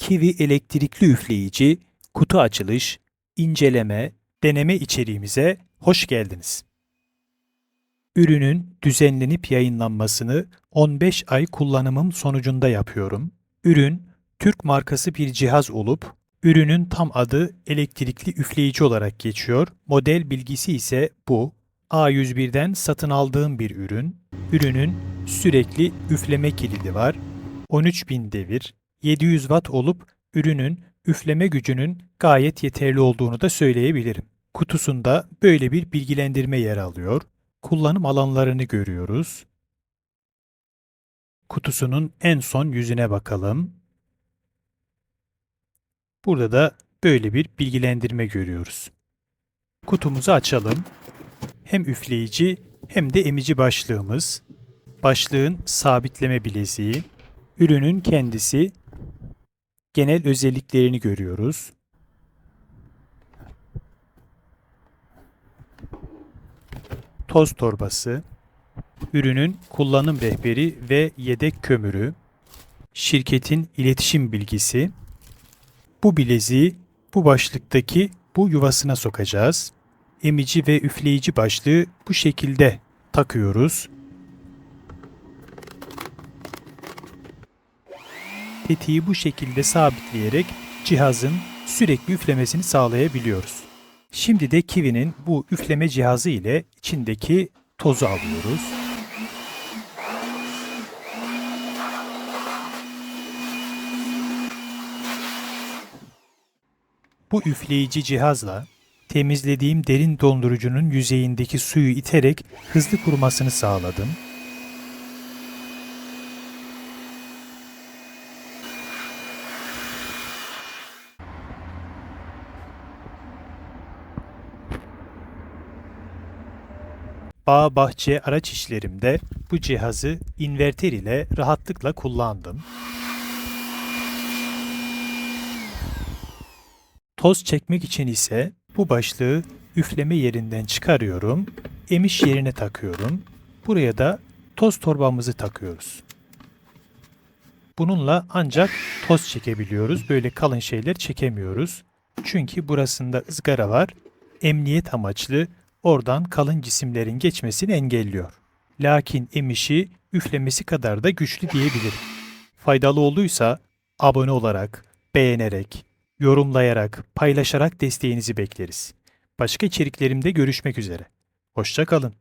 Kiwi elektrikli üfleyici, kutu açılış, inceleme, deneme içeriğimize hoş geldiniz. Ürünün düzenlenip yayınlanmasını 15 ay kullanımım sonucunda yapıyorum. Ürün, Türk markası bir cihaz olup, ürünün tam adı elektrikli üfleyici olarak geçiyor. Model bilgisi ise bu. A101'den satın aldığım bir ürün. Ürünün sürekli üfleme kilidi var. 13.000 devir, 700 watt olup ürünün üfleme gücünün gayet yeterli olduğunu da söyleyebilirim. Kutusunda böyle bir bilgilendirme yer alıyor. Kullanım alanlarını görüyoruz. Kutusunun en son yüzüne bakalım. Burada da böyle bir bilgilendirme görüyoruz. Kutumuzu açalım. Hem üfleyici hem de emici başlığımız, başlığın sabitleme bileziği, ürünün kendisi, genel özelliklerini görüyoruz. Toz torbası, ürünün kullanım rehberi ve yedek kömürü, şirketin iletişim bilgisi, bu bileziği bu başlıktaki bu yuvasına sokacağız. Emici ve üfleyici başlığı bu şekilde takıyoruz. Tetiği bu şekilde sabitleyerek cihazın sürekli üflemesini sağlayabiliyoruz. Şimdi de Kiwi'nin bu üfleme cihazı ile içindeki tozu alıyoruz. Bu üfleyici cihazla temizlediğim derin dondurucunun yüzeyindeki suyu iterek hızlı kurumasını sağladım. Bağ bahçe araç işlerimde bu cihazı inverter ile rahatlıkla kullandım. Toz çekmek için ise bu başlığı üfleme yerinden çıkarıyorum, emiş yerine takıyorum. Buraya da toz torbamızı takıyoruz. Bununla ancak toz çekebiliyoruz. Böyle kalın şeyler çekemiyoruz. Çünkü burasında ızgara var. Emniyet amaçlı oradan kalın cisimlerin geçmesini engelliyor. Lakin emişi üflemesi kadar da güçlü diyebilirim. Faydalı olduysa abone olarak, beğenerek, yorumlayarak, paylaşarak desteğinizi bekleriz. Başka içeriklerimde görüşmek üzere. Hoşça kalın.